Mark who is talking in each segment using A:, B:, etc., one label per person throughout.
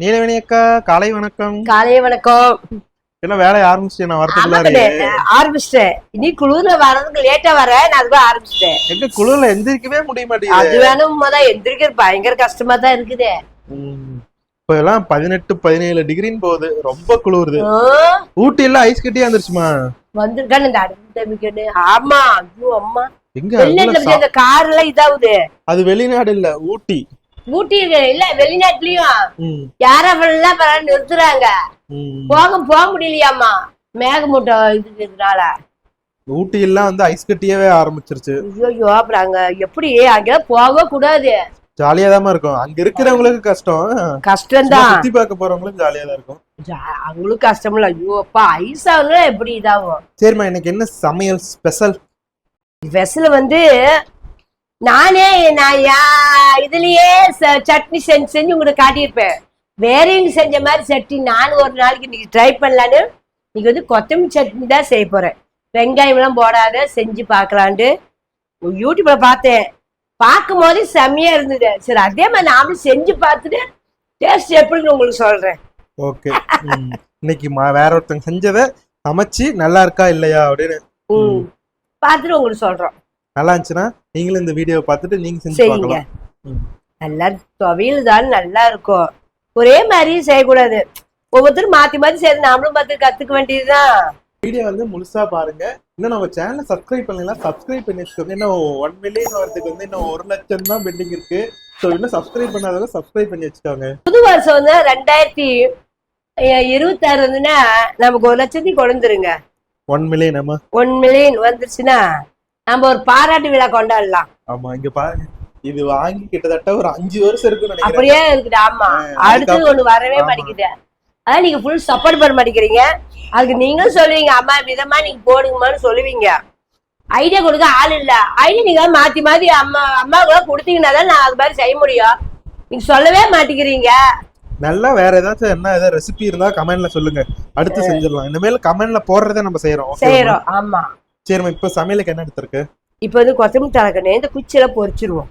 A: நீலவேணி அக்கா காலை வணக்கம்.
B: காலை வணக்கம்.
A: என்ன வேலையை ஆரம்பிச்சிட்டேன் நான்
B: ஆரம்பிச்சிட்டேன். இனி குளிர்ல வர்றதுக்கு லேட்டா வரேன் நான் அதுக்கு ஆரம்பிச்சிட்டேன்.
A: எங்க குளிர்ல எந்திரிக்கவே முடிய
B: அது
A: மாட்டேங்குது
B: வேணும் தான் எந்திரிக்கிறது பயங்கர கஷ்டமா தான் இருக்குது.
A: இப்ப எல்லாம் பதினெட்டு பதினேழு டிகிரின்னு போகுது. ரொம்ப குளிருது. ஊட்டி எல்லாம் ஐஸ் கட்டியா வந்துருச்சுமா
B: வந்திருக்கானு இந்த அடுத்த ஆமா ஐயோ அம்மா.
A: எங்க
B: வெளிநாட்டுல கார் எல்லாம் இதாகுது.
A: அது வெளிநாடு இல்ல ஊட்டி.
B: ஊட்டி. இல்ல வெளிநாட்டுலயும். யாரெல்லாம் பரவாயில்ல நிறுத்துறாங்க. போக போக முடியலையாமா மேகமூட்டம் இதுக்குனால
A: ஊட்டி எல்லாம் வந்து ஐஸ் கட்டியவே ஆரம்பிச்சிருச்சு.
B: ஐயோ அப்புறம் அங்க எப்படி? அங்க போக கூடாது.
A: ஜாலியா தான் இருக்கும். அங்க இருக்கிறவங்களுக்கு கஷ்டம். சும்மா
B: கஷ்டம்தான்
A: சுத்தி பார்க்க போறவங்களுக்கு ஜாலியா தான் இருக்கும்.
B: அவங்களுக்கு கஷ்டம் இல்ல. ஐயோ அப்பா ஐஸ் ஆகுனா எப்படி இதாகும்?
A: சரிம்மா இன்னைக்கு என்ன சமையல் ஸ்பெஷல்
B: வெசல வந்து நானே நான் யா- இதுலயே சட்னி செஞ்சு செஞ்சு உங்களுக்கு காட்டியிருப்பேன். வேற செஞ்ச மாதிரி சட்னி நானும் ஒரு நாளைக்கு இன்னைக்கு ட்ரை பண்ணலான்னு இன்னைக்கு வந்து கொத்தமல்லி சட்னி தான் செய்ய போறேன். வெங்காயம் எல்லாம் போடாத செஞ்சு பார்க்கலான்ட்டு. யூடியூப்ல பார்த்தேன். பார்க்கும் போது செம்மையா இருந்தது. சரி அதே மாதிரி நாமளும் செஞ்சு பார்த்துட்டு டேஸ்ட் எப்படின்னு உங்களுக்கு சொல்றேன்.
A: ஓகே. இன்னைக்கு வேற ஒருத்தங்க செஞ்சதை சமைச்சு நல்லா இருக்கா இல்லையா அப்படின்னு.
B: பார்த்துட்டு உங்களுக்கு சொல்றோம்.
A: நல்லா இருந்துச்சுன்னா நீங்களும் இந்த வீடியோவை பார்த்துட்டு நீங்க செஞ்சு
B: செய்யுங்க.
A: பார்க்கலாம். ம்.
B: நல்லா துவையல் தான் நல்லா இருக்கும். ஒரே மாதிரி செய்யக்கூடாது. ஒவ்வொருத்தரும் மாத்தி மாத்தி செய்யறது நாமளும் பார்த்து கத்துக்க வேண்டியதுதான்.
A: வீடியோ வந்து முழுசா பாருங்க. இன்னும் நம்ம சேனலை சப்ஸ்கிரைப் பண்ணலாம் சப்ஸ்கிரைப் பண்ணி வச்சுக்கோங்க இன்னும் ஒன் மில்லியன் வரதுக்கு வந்து இன்னும் ஒரு லட்சம் தான் பெண்டிங் இருக்கு. ஸோ இன்னும் சப்ஸ்கிரைப் பண்ணாதவங்க சப்ஸ்கிரைப் பண்ணி வச்சுக்கோங்க.
B: புது வருஷம் வந்து ரெண்டாயிரத்தி இருபத்தி ஆறு வந்துன்னா நமக்கு ஒரு லட்சத்தி கொண்டுருங்க
A: ஒன் மில்லியன்
B: ஒன் மில்லியன் வந்துருச்சுன்னா நம்ம ஒரு பாராட்டு விழா கொண்டாடலாம்.
A: ஆமா இங்க பாருங்க. இது வாங்கி கிட்டத்தட்ட ஒரு அஞ்சு வருஷம் நினைக்கிறேன்.
B: அப்படியே இருக்குது ஆமா. அடுத்தது ஒண்ணு வரவே. மாட்டேங்குது. அதான் நீங்க ஃபுல் சப்போர்ட் பண்ண மாட்டேங்கிறீங்க. அதுக்கு நீங்களும் சொல்லுவீங்க அம்மா விதமா நீங்க போடுங்கம்மான்னு சொல்லுவீங்க. ஐடியா கொடுக்க ஆள் இல்ல. ஐடியா நீங்க மாத்தி மாத்தி அம்மா அம்மாவுக்கு கொடுத்தீங்கன்னா தான் நான் அது மாதிரி செய்ய முடியும். நீங்க சொல்லவே மாட்டேங்கிறீங்க.
A: நல்லா வேற ஏதாச்சும் என்ன ஏதாவது ரெசிபி இருந்தா கமெண்ட்ல சொல்லுங்க. அடுத்து செஞ்சிடலாம். இனிமேல் கமெண்ட்ல போடுறதை நம்ம செய்யறோம்?
B: செய்யறோம் ஆமா.
A: சரிம்மா இப்ப சமையலுக்கு என்ன எடுத்திருக்கு?
B: இப்ப வந்து கொத்தமல்லி தலைக்கண்ணே இந்த குச்சியில பொரிச்சிருவோம்.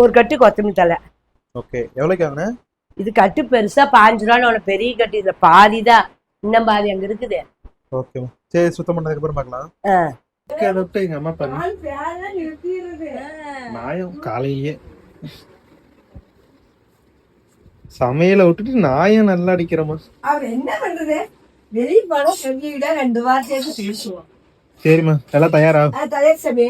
B: ஒரு கட்டு கொத்தமல்லி தலை
A: ஓகே. எவ்வளோக்கு வாங்கின?
B: இது கட்டு பெருசா பாஞ்சு ரூபான்னு பெரிய கட்டு இதுல பாதி தான். இன்னும் பாதி அங்க இருக்குது.
A: ஓகேம்மா சரி சுத்தம் பண்ணதுக்கு அப்புறம் பார்க்கலாம். ஓகே அதை விட்டு எங்க அம்மா பண்ணு நாயம் காலையிலேயே. சமையலை விட்டுட்டு நாயம் நல்லா அடிக்கிறோமா?
B: அவர் என்ன பண்றது? வெளியே போனா சொல்லிவிட ரெண்டு வார்த்தையாவது பேசுவோம்.
A: சரிம்மா எல்லாம் தயாரா?
B: தலைய சமய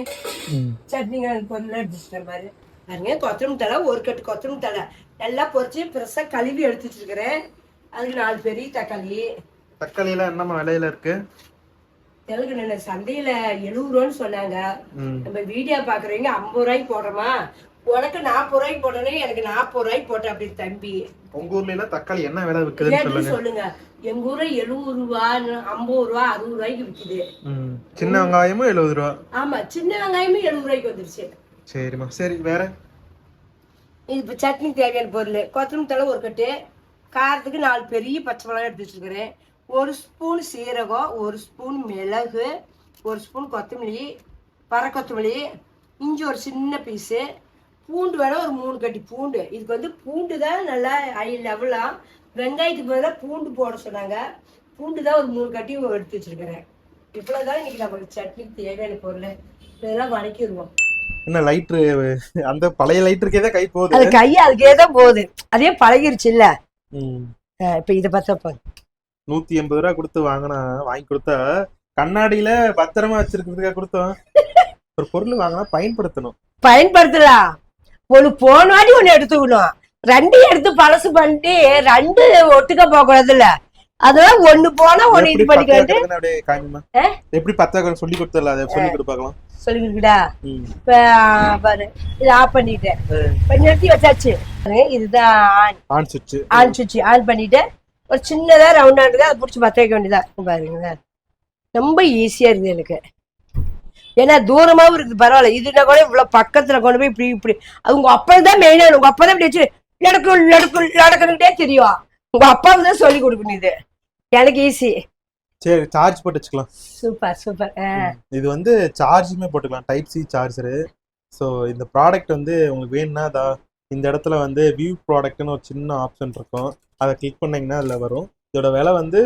A: ம்.
B: சட்னிங்க பொருள் எடுத்துட்டு மாதிரி. பாருங்க கொத்தமல்லி தலை ஒரு கட்டு கொத்தமல்லி தலை நல்லா பொரிச்சு பெருசா கழுவி எடுத்து வச்சிருக்கிறேன். அதுக்கு நாலு பெரிய தக்காளி.
A: தக்காளி எல்லாம் என்னம்மா விலையில இருக்கு?
B: தெலுங்கு சந்தையில எழுபது ரூபான்னு சொன்னாங்க. நம்ம வீடியோ பாக்குறவங்க ஐம்பது ரூபாய்க்கு போடுறோமா? உனக்கு நாற்பது ரூபாய்க்கு போட்டோன்னே எனக்கு நாற்பது ரூபாய்க்கு போட்ட அப்படி தம்பி.
A: உங்க ஊர்ல எல்லாம் தக்காளி என்ன விலை விற்குதுன்னு சொல்லுங்க.
B: எங்க ஊர்ல எழுபது ரூபா ஐம்பது ரூபா அறுபது ரூபாய்க்கு விக்குது.
A: சின்ன வெங்காயமும் எழுபது ரூபா?
B: ஆமா சின்ன வெங்காயமும் எழுபது ரூபாய்க்கு வந்துருச்சு.
A: சரிம்மா. சரி வேற?
B: இது இப்போ சட்னி தேவையான பொருள். கொத்தமல்லி தழை ஒரு கட்டு. காரத்துக்கு நாலு பெரிய பச்சை மிளகாய் எடுத்து வச்சுருக்கிறேன். ஒரு ஸ்பூன் சீரகம் ஒரு ஸ்பூன் மிளகு ஒரு ஸ்பூன் கொத்தமல்லி பறை கொத்தமல்லி இஞ்சி ஒரு சின்ன பீஸு பூண்டு வேணால் ஒரு மூணு கட்டி பூண்டு. இதுக்கு வந்து பூண்டு தான் நல்லா ஹை லெவலாக வெங்காயத்துக்கு பதிலாக பூண்டு போட சொன்னாங்க. பூண்டு தான் ஒரு மூணு கட்டி எடுத்து வச்சுருக்கிறேன் இவ்வளோ தான் இன்னைக்கு நமக்கு சட்னிக்கு தேவையான பொருள். இதெல்லாம் வதக்கிடுவோம்
A: என்ன லைட்ரு அந்த பழைய லைட்டருக்கே தான் கை போகுது?
B: அது கை அதுக்கே தான் போகுது. அதே பழகிருச்சு இல்ல? இப்ப இத பார்த்தப்ப
A: நூத்தி எண்பது ரூபா கொடுத்து வாங்கினா வாங்கி கொடுத்தா கண்ணாடியில பத்திரமா வச்சிருக்கிறதுக்காக கொடுத்தோம். ஒரு பொருள் வாங்கினா பயன்படுத்தணும்.
B: பயன்படுத்தலாம் ஒரு போன வாட்டி ஒண்ணு எடுத்துக்கணும் ரெண்டு எடுத்து பழசு பண்ணிட்டு ரெண்டு ஒட்டுக்க போக கூடாதுல்ல அதெல்லாம் ஒண்ணு போனா ஒண்ணு இது ஆ?
A: எப்படி பத்த வைக்கிறது சொல்லி கொடுத்தல அதை சொல்லி கொடு பார்க்கலாம். ம்.
B: இப்ப பாரு. இது ஆஃப் பண்ணிட்டேன் நிறுத்தி வச்சாச்சு. இதுதான் ஆன்.
A: ஆன் சுவிட்ச்.
B: ஆன் சுவிட்ச் ஆன் பண்ணிட்டு ஒரு சின்னதா ரவுண்டா இருக்குது. அதை பிடிச்சி பத்த வைக்க வேண்டியதா பாருங்களேன். ரொம்ப ஈஸியா இருக்குது எனக்கு. ஏன்னா தூரமாவும் இருக்குது பரவாயில்ல. இதுனா கூட இவ்வளவு பக்கத்துல கொண்டு போய் இப்படி இப்படி. அது உங்க அப்பா தான் மெயினா உங்க அப்பா தான் இப்படி வச்சு நடக்கும் நடக்கும் நடக்கணுட்டே தெரியும். உங்க அப்பாவுக்கு தான் சொல்லி கொடுக்கணும் இது. எனக்கு ஈஸி
A: சரி சார்ஜ் போட்டு வச்சுக்கலாம்.
B: சூப்பர் சூப்பர்
A: இது வந்து சார்ஜுமே போட்டுக்கலாம். டைப் சி சார்ஜரு ஸோ இந்த ப்ராடக்ட் வந்து உங்களுக்கு வேணும்னா அதா இந்த இடத்துல வந்து வியூ ப்ராடக்ட்னு ஒரு சின்ன ஆப்ஷன் இருக்கும். அதை கிளிக் பண்ணீங்கன்னா அதில் வரும். இதோட விலை வந்து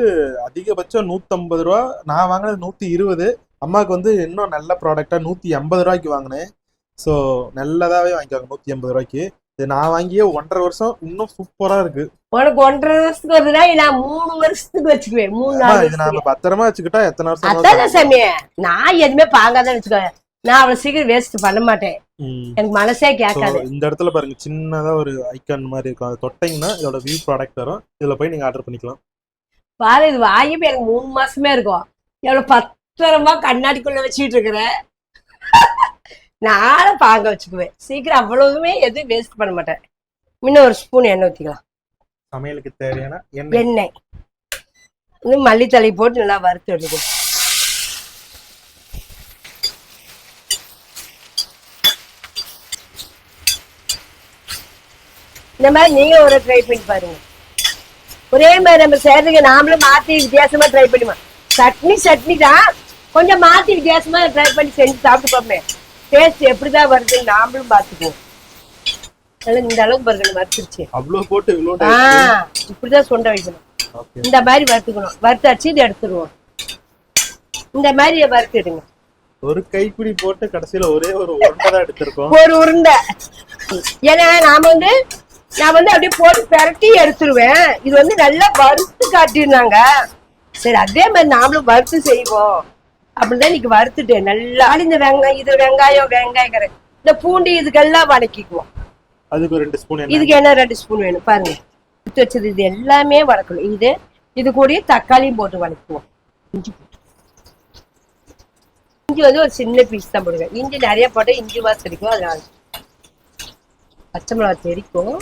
A: அதிகபட்சம் நூற்றம்பது ரூபா. நான் வாங்கினது நூற்றி இருபது. அம்மாவுக்கு வந்து இன்னும் நல்ல ப்ராடக்டாக நூற்றி எண்பது ரூபாய்க்கு வாங்கினேன். ஸோ நல்லதாகவே வாங்கிக்குவாங்க நூற்றி எண்பது ரூபாய்க்கு. இது நான் வாங்கிய ஒன்றரை வருஷம் இன்னும் சூப்பராக இருக்கு.
B: உனக்கு ஒன்றரை வருஷத்துக்கு வருதுன்னா நான் மூணு வருஷத்துக்கு வச்சுக்குவேன். மூணு நாலு
A: இது நாம பத்திரமா வச்சுக்கிட்டா எத்தனை வருஷம்
B: அதான் சாமி நான் எதுவுமே பாங்காதான் வச்சுக்கோ நான் அவ்வளவு சீக்கிரம் வேஸ்ட் பண்ண மாட்டேன். எனக்கு மனசே கேட்காது.
A: இந்த இடத்துல பாருங்க சின்னதா ஒரு ஐக்கான் மாதிரி இருக்கும். அதை தொட்டீங்கன்னா இதோட வியூ ப்ராடக்ட் வரும். இதுல போய் நீங்க ஆர்டர் பண்ணிக்கலாம்.
B: பாரு இது வாங்கி எனக்கு மூணு மாசமே இருக்கும். எவ்வளவு பத்திரமா கண்ணாடிக்குள்ள வச்சுட்டு இருக்கிறேன் நானும் பாங்க வச்சுக்குவேன். சீக்கிரம் அவ்வளவுமே எதுவும் வேஸ்ட் பண்ண மாட்டேன். முன்ன ஒரு ஸ்பூன் எண்ணெய் ஊற்றிக்கலாம்
A: சமையலுக்கு தேவையான எண்ணெய்.
B: இன்னும் மல்லித்தலை போட்டு நல்லா வறுத்து எடுக்கும் இந்த மாதிரி நீங்க ஒரு ட்ரை பண்ணி பாருங்க. ஒரே மாதிரி நம்ம செய்யறதுக்கு நாமளும் மாத்தி வித்தியாசமா ட்ரை பண்ணுவோம். சட்னி சட்னி தான் கொஞ்சம் மாத்தி வித்தியாசமா ட்ரை பண்ணி செஞ்சு சாப்பிட்டு டேஸ்ட் எப்படிதான் வருதுன்னு நாமளும் பார்த்துக்குவோம். இந்த அளவுக்கு பாருங்க வறுத்துருச்சு.
A: அவ்வளவு போட்டு
B: ஆஹ் இப்படிதான் சுண்ட வைக்கணும். இந்த மாதிரி வறுத்துக்கணும். வறுத்தாச்சு இது எடுத்துருவோம். இந்த மாதிரி வறுத்துடுங்க
A: ஒரு கைப்பிடி போட்டு கடைசியில ஒரே ஒரு உருண்டை தான் எடுத்திருக்கோம்.
B: ஒரு உருண்டை. ஏன்னா நாம வந்து நான் வந்து அப்படியே போட்டு பிரட்டி எடுத்துருவேன். இது வந்து நல்லா வறுத்து காட்டியிருந்தாங்க சரி அதே மாதிரி நாமளும் வறுத்து செய்வோம். அப்படிதான் இன்னைக்கு வறுத்துட்டேன் நல்லா இந்த வெங்காயம் இது வெங்காயம் வெங்காயம் இந்த பூண்டு இதுக்கெல்லாம் வதக்கிக்குவோம்.
A: அதுக்கு ரெண்டு ஸ்பூன்
B: இதுக்கு என்ன ரெண்டு ஸ்பூன் வேணும்? பாருங்க. எடுத்து வச்சது இது எல்லாமே வதக்கணும். இது இது கூடயே தக்காளியும் போட்டு வதக்குவோம். இஞ்சி போட்டு. இஞ்சி வந்து ஒரு சின்ன பீஸ் தான் போடுங்க. இஞ்சி நிறைய போட்டு இஞ்சி வாசம் தெரிக்கும் அதனால பச்சை மிளகா தெரிக்கும்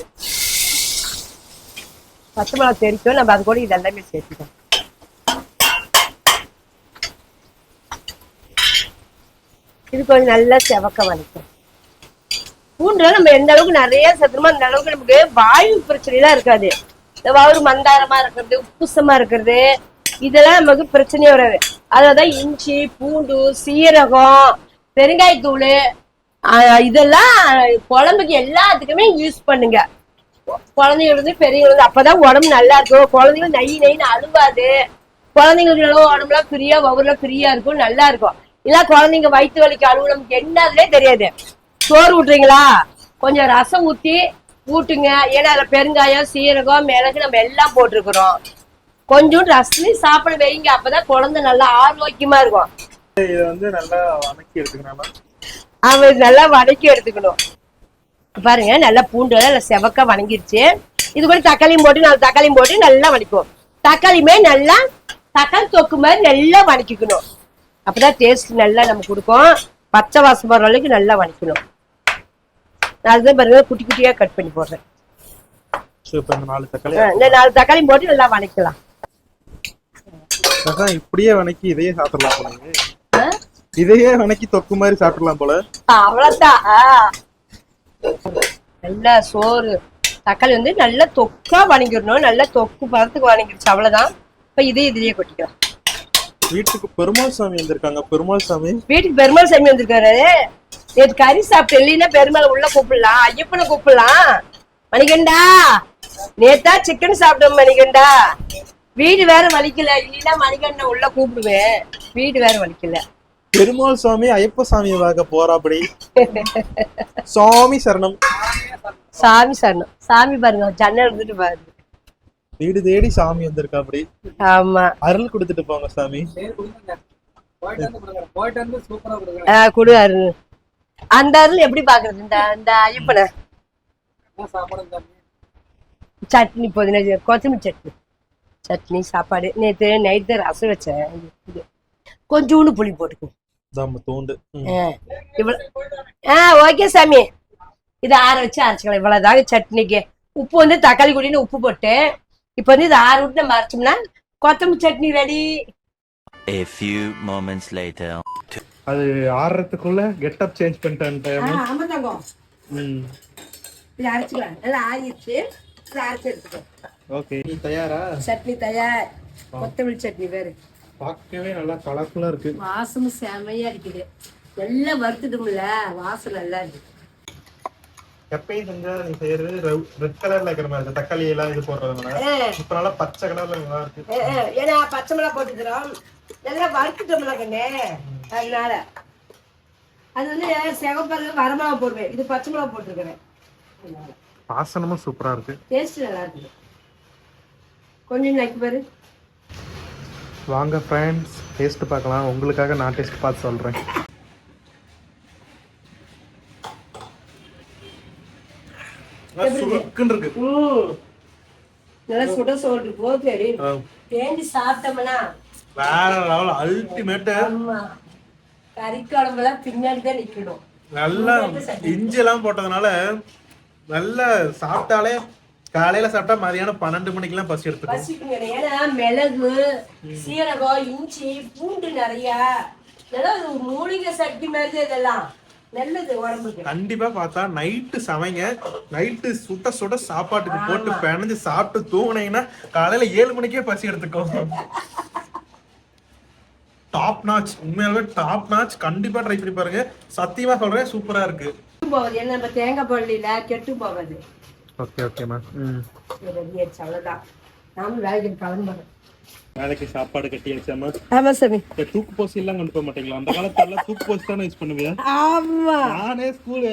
B: பச்சை மிளகா தெரிக்கும் நம்ம அது கூட இது எல்லாமே சேர்த்துக்கோம் இது கொஞ்சம் நல்லா செவக்க வலிக்கும். பூண்டுல நம்ம எந்த அளவுக்கு நிறைய சேர்த்துமோ அந்த அளவுக்கு நமக்கு வாயு பிரச்சனைலாம் இருக்காது. இந்த மந்தாரமா இருக்கிறது உப்புசமா இருக்கிறது இதெல்லாம் நமக்கு பிரச்சனையே வராது. அதான் இஞ்சி பூண்டு சீரகம் பெருங்காயத்தூள் ஆஹ் இதெல்லாம் குழம்புக்கு எல்லாத்துக்குமே யூஸ் பண்ணுங்க. குழந்தைங்களுக்கு பெரியவங்களுக்கு அப்பதான் உடம்பு நல்லா இருக்கும். குழந்தைங்க நெய் நெய்னு அழுவாது. குழந்தைங்களுக்கு நல்லா உடம்புலாம் ஃப்ரீயா ஒவ்வொருலாம் ஃப்ரீயா இருக்கும் நல்லா இருக்கும். இல்ல குழந்தைங்க வயிற்று வலிக்கு நமக்கு என்னதுலே தெரியாது. சோறு ஊட்டுறீங்களா? கொஞ்சம் ரசம் ஊத்தி ஊட்டுங்க. ஏன்னா அதுல பெருங்காயம் சீரகம் மிளகு நம்ம எல்லாம் போட்டிருக்கிறோம். கொஞ்சம் ரசத்துலையும் சாப்பிட வைங்க. அப்பதான் குழந்தை நல்லா ஆரோக்கியமா இருக்கும்.
A: இதை வந்து நல்லா வதக்கி எடுத்துக்கணும்
B: அவன் நல்லா வதக்கி எடுத்துக்கணும். பாருங்க நல்லா பூண்டு நல்லா செவக்க வணங்கிருச்சு. இது கூட தக்காளியும் போட்டு நாலு தக்காளியும் போட்டு நல்லா வதக்குவோம். தக்காளியுமே நல்லா தக்காளி தொக்கு மாதிரி நல்லா வதக்கிக்கணும். அப்பதான் டேஸ்ட் நல்லா நம்ம கொடுக்கும். பச்சை வாசம் போற அளவுக்கு நல்லா வதக்கணும். நான் அதுதான் பாருங்க குட்டி குட்டியா கட் பண்ணி போடுறேன்.
A: இந்த நாலு தக்காளி.
B: போட்டு நல்லா வதக்கலாம்.
A: அதான் இப்படியே வணக்கி இதையே சாப்பிடலாம் போல? இதையே வணக்கி தொக்கு மாதிரி சாப்பிடலாம் போல.
B: அவ்வளவுதான். நல்லா சோறு. தக்காளி வந்து நல்லா தொக்கா வணங்கிடணும் நல்லா தொக்கு பதத்துக்கு வணங்கிடுச்சு அவ்வளவுதான். இப்ப இதே இதுலயே கொட்டிக்கலாம்.
A: வீட்டுக்கு பெருமாள் சாமி வந்திருக்காங்க. பெருமாள் சாமி.
B: வீட்டுக்கு பெருமாள் சாமி வந்திருக்காரு. நேற்று கறி சாப்பிட்டு இல்லைன்னா பெருமாள் உள்ள கூப்பிடலாம். ஐயப்பனை கூப்பிடலாம். மணிகண்டா நேத்தா சிக்கன் சாப்பிட்டோம் மணிகண்டா. வீடு வேற வலிக்கல. இல்லைன்னா மணிகண்டன் உள்ள கூப்பிடுவேன். வீடு வேற வலிக்கல.
A: பெருமாள் சாமி ஐயப்ப சாமியை பார்க்க போறாப்படி. சாமி சரணம்.
B: சாமி சரணம். சாமி பாருங்க ஜன்னல் இருந்துட்டு பாருங்க.
A: வீடு தேடி சாமி வந்திருக்காப்படி
B: ஆமா.
A: அருள் கொடுத்துட்டு போங்க சாமி.
B: ஆஹ் குடு அருள். அந்த அருள் எப்படி பாக்குறது? இந்த இந்த ஐயப்பனை. சட்னி புதினா கொத்தமல்லி சட்னி. சட்னி சாப்பாடு. நேத்து நைட்டு ரசம் வச்சேன். கொஞ்சூண்டு புளி போட்டுக்கோ. ஆ ஓகே சாமி. இதை ஆற வச்சு அரைச்சிக்கலாம். இவ்வளவுதாங்க சட்னிக்கு. உப்பு வந்து தக்காளி குடின்னு உப்பு போட்டு இப்போ வந்து இதை ஆற விட்டு நம்ம அரைச்சோம்னா கொத்தமல்லி chutney ready
C: A few moments later.
A: அது ஆடுறதுக்குள்ள கெட்டப் சேஞ்ச் பண்ணிட்டேன்
B: ஆமா தங்கம்.
A: ம்.
B: இதை அரைச்சிக்கலாம். நல்லா ஆறிடுச்சு. இதை அரைச்சி எடுத்துக்கோ.
A: ஓகே. நீ தயாரா?
B: சட்னி தயார். கொத்தமல்லி சட்னி வேறு.
A: பார்க்கவே நல்லா கலர்ஃபுல்லா இருக்கு.
B: வாசமும் செமையா இருக்குது. எல்லாம் வறுத்துட்டோம்ல வாசம் நல்லா இருக்கு.
A: எப்பயும் செஞ்சா நீ செய்யறது ரெட் கலர்ல இருக்கிற மாதிரி இருக்கு. தக்காளி எல்லாம் இது போடுறதுனால இப்ப நல்லா பச்சை கலர்ல நல்லா இருக்கு.
B: ஏன்னா பச்சை மிளகா போட்டுக்கிறோம். நல்லா வறுத்துட்டோம்ல கண்ணே. அதனால. அது வந்து சிவப்பாக வரமிளகா போடுவேன். இது பச்சை மிளகா போட்டிருக்கிறேன்.
A: வாசனமும் சூப்பரா இருக்கு.
B: டேஸ்ட் நல்லா இருக்குது கொஞ்சம் நக்கி பாரு.
A: வாங்க ஃப்ரெண்ட்ஸ் டேஸ்ட் பார்க்கலாம். உங்களுக்காக நான் டேஸ்ட் பார்த்து சொல்றேன். சுருக்குன்னு இருக்கு
B: நல்லா சுட சோறு போது
A: ஆ,
B: தேண்டி சாப்பிட்டோம்னா
A: வேற லெவல் அல்டிமேட்
B: கறி குழம்புலாம் பின்னாடி தான் நிக்கணும்.
A: நல்லா இஞ்சி எல்லாம் போட்டதுனால நல்லா சாப்பிட்டாலே காலையில சாப்பிட்டா மதியானம் பன்னெண்டு மணிக்கெல்லாம் பசி எடுத்துக்கும்.
B: ஏன்னா மிளகு சீரகம் இஞ்சி பூண்டு நிறைய. இதெல்லாம் மூலிகை சக்தி மாதிரி இதெல்லாம். நல்லது உடம்புக்கு.
A: கண்டிப்பா பார்த்தா நைட்டு சமைங்க. நைட்டு சுட சுட சாப்பாட்டுக்கு போட்டு பிணைஞ்சு சாப்பிட்டு தூங்குனீங்கன்னா காலையில ஏழு மணிக்கே பசி எடுத்துக்கும். டாப் நாச் உண்மையாலுமே டாப் நாச் கண்டிப்பா ட்ரை பண்ணி பாருங்க. சத்தியமா சொல்றேன் சூப்பரா இருக்கு.
B: போவது ஏன்னா நம்ம தேங்காய் பள்ளியில கெட்டு போவது
A: ஓகே ஓகேம்மா ம்.
B: ரெடி ஆயிடுச்சு அவ்வளவுதான். நானும் வேலைக்கு கிளம்புறேன்.
A: வேலைக்கு சாப்பாடு கட்டி வச்சாம
B: ஆமா சாமி.
A: இந்த தூக்கு போசி எல்லாம் கொண்டு போக மாட்டீங்களா? அந்த காலத்துல தூக்கு போசி தானே யூஸ் பண்ணுவியா
B: ஆமா.
A: நானே ஸ்கூலு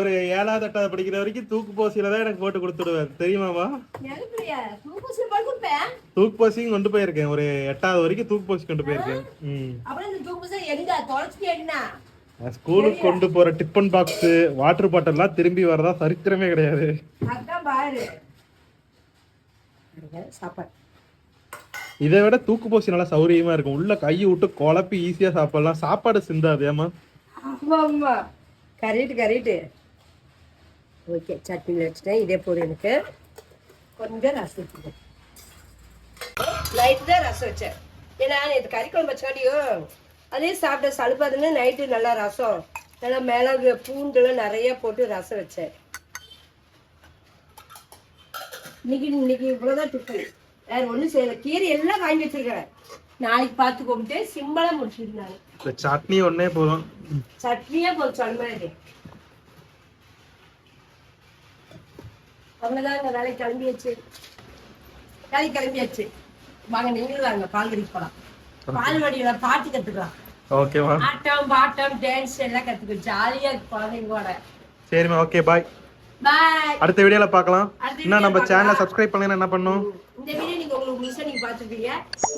A: ஒரு ஏழாவது எட்டாவது படிக்கிற வரைக்கும் தூக்கு போசியில தான் எனக்கு போட்டு கொடுத்துடுவேன். தெரியுமாவா? தூக்கு போசியும் கொண்டு போயிருக்கேன். ஒரு எட்டாவது வரைக்கும் தூக்கு போசி கொண்டு போயிருக்கேன். ஸ்கூலுக்கு கொண்டு போற டிஃபன் பாக்ஸ் வாட்டர் பாட்டில்லாம் திரும்பி வரதா சரித்திரமே கிடையாது.
B: அதான் பாரு. சாப்பாடு.
A: இதை விட தூக்கு போசி நல்லா சௌரியமா இருக்கும். உள்ள கையை விட்டு குழப்பி ஈஸியா சாப்பிடலாம். சாப்பாடு சிந்தாது ஏமா
B: ஆமா ஆமா. கரெக்ட் கரெக்ட் ஓகே சட்னியில் வச்சுட்டேன். இதே போடு எனக்கு. கொஞ்சம் ரசம் வச்சுட்டேன் நைட்டு தான் ரசம் வச்சேன். ஏன்னா இது கறி குழம்பு வச்சாடியோ அதே சாப்பிட்ட சலுப்பாதுன்னு நைட்டு நல்லா ரசம். நல்லா மிளகு பூண்டுலாம் நிறைய போட்டு ரசம் வச்சேன். இன்னைக்கு இன்னைக்கு இவ்வளோதான் டிஃபன் வேற ஒன்றும் செய்யல. கீரை எல்லாம் வாங்கி வச்சிருக்கிறேன். நாளைக்கு பார்த்து கும்பிட்டு சிம்பிளாக முடிச்சிருந்தாங்க
A: இந்த சட்னி ஒன்னே போதும்.
B: சட்னியே போதும் சொல்லுமாடி அவ்வளோதான் இந்த வேலைக்கு கிளம்பியாச்சு. வேலைக்கு கிளம்பியாச்சு. வாங்க நீங்களும் வாங்க பால் கடிக்கு போகலாம் பால் வடியில பாட்டு கற்றுக்கலாம்
A: ஓகேவா
B: ஆட்டம் பாட்டம் டான்ஸ் எல்லாம் கற்றுக்க ஜாலியாக இருக்கு குழந்தைங்களோட.
A: சரிம்மா ஓகே பாய்
B: பாய்
A: அடுத்த வீடியோல பார்க்கலாம். இன்னும் நம்ம சேனலை சப்ஸ்கிரைப் பண்ணலைன்னா என்ன பண்ணும்?
B: இந்த வீடியோ நீங்க உங்களுக்கு முழுசா நீங்க பாத்துருப்பீங்க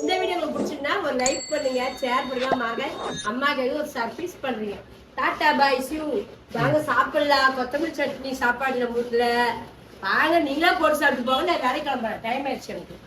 B: இந்த வீடியோ உங்களுக்கு பிடிச்சிருந்தா ஒரு லைக் பண்ணுங்க ஷேர் பண்ணுங்க மாங்க. அம்மாக்கு ஒரு சர்ப்ரைஸ் பண்றீங்க. டாட்டா பாய் சியூ வாங்க சாப்பிடலாம். கொத்தமல்லி சட்னி சாப்பாடு நம்ம வீட்டுல வாங்க நீங்களா போட்டு சாப்பிட்டு போங்க. நான் வேலை கிளம்புறேன். டைம் ஆயிடுச்சு எனக்கு.